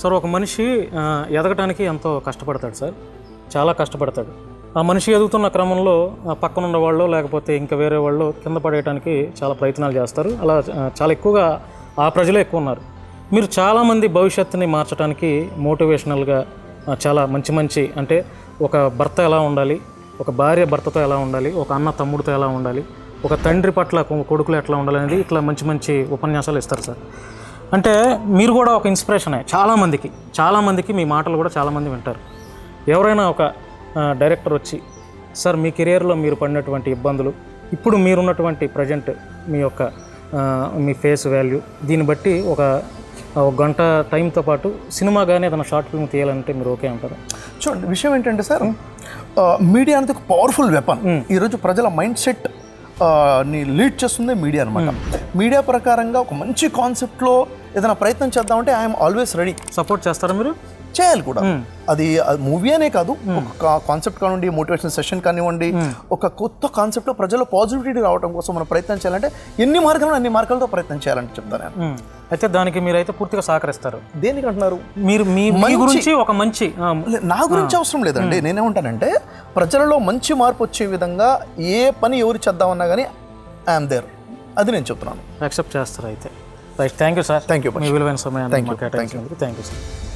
Sir ఒక మనిషి ఎదగటానికి ఎంతో కష్టపడతాడు సార్. చాలా కష్టపడతాడు. ఆ మనిషి ఎదుగుతున్న క్రమంలో ఆ పక్కన ఉన్న వాళ్ళు లేకపోతే ఇంకా వేరే వాళ్ళు కింద పడేయడానికి చాలా ప్రయత్నాలు చేస్తారు. అలా చాలా ఎక్కువగా ఆ ప్రజలే ఎక్కువ ఉన్నారు. మీరు చాలామంది భవిష్యత్తుని మార్చడానికి మోటివేషనల్గా చాలా మంచి మంచి అంటే ఒక భర్త ఎలా ఉండాలి ఒక భార్య భర్తతో ఎలా ఉండాలి ఒక అన్న తమ్ముడితో ఎలా ఉండాలి ఒక తండ్రి పట్ల కొడుకులు ఎట్లా ఉండాలి అనేది ఇట్లా మంచి మంచి ఉపన్యాసాలు ఇస్తారు సార్. అంటే మీరు కూడా ఒక ఇన్స్పిరేషనే చాలామందికి చాలామందికి మీ మాటలు కూడా చాలామంది వింటారు. ఎవరైనా ఒక డైరెక్టర్ వచ్చి సార్ మీ కెరియర్లో మీరు పడినటువంటి ఇబ్బందులు ఇప్పుడు మీరున్నటువంటి ప్రజెంట్ మీ యొక్క మీ ఫేస్ వాల్యూ దీన్ని బట్టి ఒక ఒక గంట టైంతో పాటు సినిమా కానీ ఏదైనా షార్ట్ ఫిల్మ్ తీయాలంటే మీరు ఓకే అంటారు? చూడండి విషయం ఏంటంటే సార్ మీడియా అనేది ఒక పవర్ఫుల్ వెపన్. ఈరోజు ప్రజల మైండ్ సెట్ని లీడ్ చేస్తుంది మీడియా అనమాట మీడియా ప్రకారంగా ఒక మంచి కాన్సెప్ట్లో ఏదైనా ప్రయత్నం చేద్దామంటే ఐఎమ్ ఆల్వేస్ రెడీ. సపోర్ట్ చేస్తారా మీరు? చేయాలి కూడా. అది మూవీ అనే కాదు ఒక కాన్సెప్ట్ కానివ్వండి మోటివేషన్ సెషన్ కానివ్వండి ఒక కొత్త కాన్సెప్ట్లో ప్రజలు పాజిటివిటీ రావడం కోసం మనం ప్రయత్నం చేయాలంటే ఎన్ని మార్గాలు అన్ని మార్గాలతో ప్రయత్నం చేయాలని చెప్తాను నేను. అయితే దానికి మీరైతే పూర్తిగా సహకరిస్తారు. దేనికి అంటున్నారు మీరు మీ మీ గురించి ఒక మంచి నా గురించి అవసరం లేదండి. నేనేమంటానంటే ప్రజలలో మంచి మార్పు వచ్చే విధంగా ఏ పని ఎవరు చేద్దామన్నా కానీ ఐఎమ్ దేర్ అది నేను చెప్తున్నాను. యాక్సెప్ట్ చేస్తారు అయితే right thank you sir Thank you, మీ విలువైన సమయాన్ని థ్యాంక్ యూ సార్